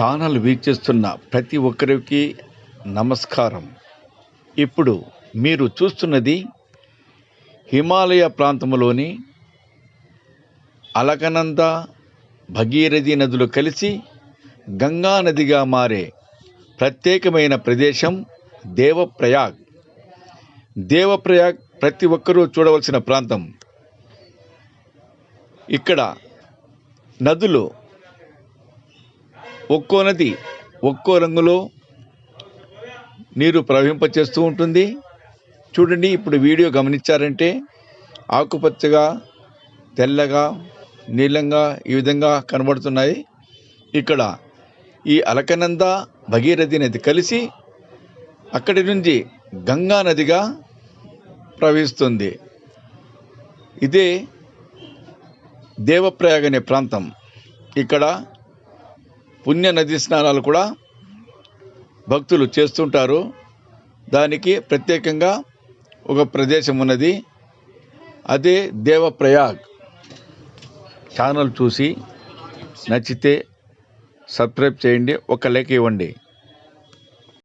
Channel వీక్షిస్తున్న ప్రతి ఒక్కరికి నమస్కారం. ఇప్పుడు మీరు చూస్తున్నది హిమాలయ ప్రాంతంలోని అలకనంద భగీరథి నదులు కలిసి గంగా నదిగా మారే ప్రత్యేకమైన ప్రదేశం దేవప్రయాగ్. దేవప్రయాగ్ ప్రతి ఒక్కరూ చూడవలసిన ప్రాంతం. ఇక్కడ నదులు ఒక్కో నది ఒక్కో రంగులో నీరు ప్రవహింపచేస్తూ ఉంటుంది. చూడండి ఇప్పుడు వీడియో గమనించారంటే ఆకుపచ్చగా తెల్లగా నీలంగా ఈ విధంగా కనబడుతున్నాయి. ఇక్కడ ఈ అలకనంద భగీరథి నది కలిసి అక్కడి నుంచి గంగా నదిగా ప్రవహిస్తుంది. ఇదే దేవప్రయాగ్ అనే ప్రాంతం. ఇక్కడ పుణ్య నది స్నానాలు కూడా భక్తులు చేస్తుంటారు. దానికి ప్రత్యేకంగా ఒక ప్రదేశం ఉన్నది. అదే దేవప్రయాగ్. ఛానల్ చూసి నచ్చితే సబ్స్క్రైబ్ చేయండి. ఒక లైక్ ఇవ్వండి.